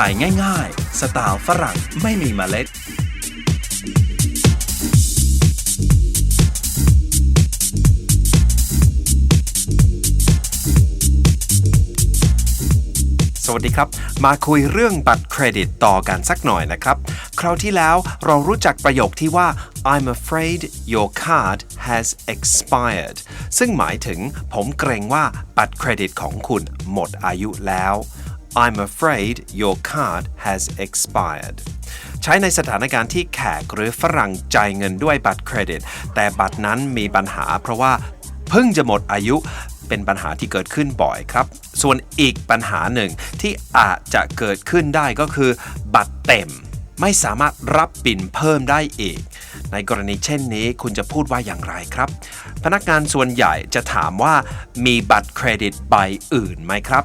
ถ่ายง่ายๆ สไตล์ฝรั่งไม่มีเมล็ด สวัสดีครับ มาคุยเรื่องบัตรเครดิตต่อกันสักหน่อยนะครับ คราวที่แล้วเรารู้จักประโยคที่ว่า I'm afraid your card has expired ซึ่งหมายถึงผมเกรงว่าบัตรเครดิตของคุณหมดอายุแล้ว I'm afraid your card has expired ใช้ในสถานการณ์ที่แขกหรือฝรั่งจ่ายเงินด้วยบัตรเครดิต แต่บัตรนั้นมีปัญหาเพราะว่าเพิ่งจะหมดอายุเป็นปัญหาที่เกิดขึ้นบ่อยครับ ส่วนอีกปัญหาหนึ่งที่อาจจะเกิดขึ้นได้ก็คือ บัตรเต็ม ไม่สามารถรับปินเพิ่มได้อีก ในกรณีเช่นนี้คุณจะพูดว่าอย่างไรครับ พนักงานส่วนใหญ่จะถามว่ามีบัตรเครดิตใบอื่นไหมครับ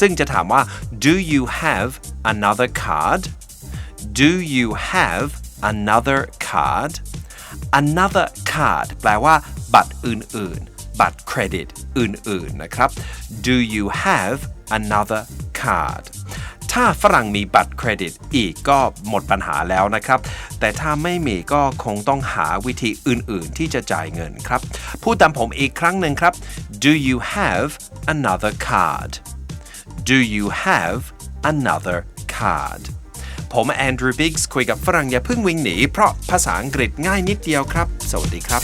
ซึ่งจะถามว่า do you have another card do you have another card another card แปลว่า บัตรอื่น ๆ บัตรเครดิตอื่น ๆ นะครับ do you have another card ถ้าฝรั่งมีบัตรเครดิตอีกก็หมดปัญหาแล้วนะครับ แต่ถ้าไม่มีก็คงต้องหาวิธีอื่นๆ ที่จะจ่ายเงินครับ พูดตามผมอีกครั้งหนึ่งครับ do you have another card do you have another card ผมแอนดรูว์บิกส์คุยกับฝรั่งอย่าเพิ่งวิ่งหนี เพราะภาษาอังกฤษง่ายนิดเดียวครับ สวัสดีครับ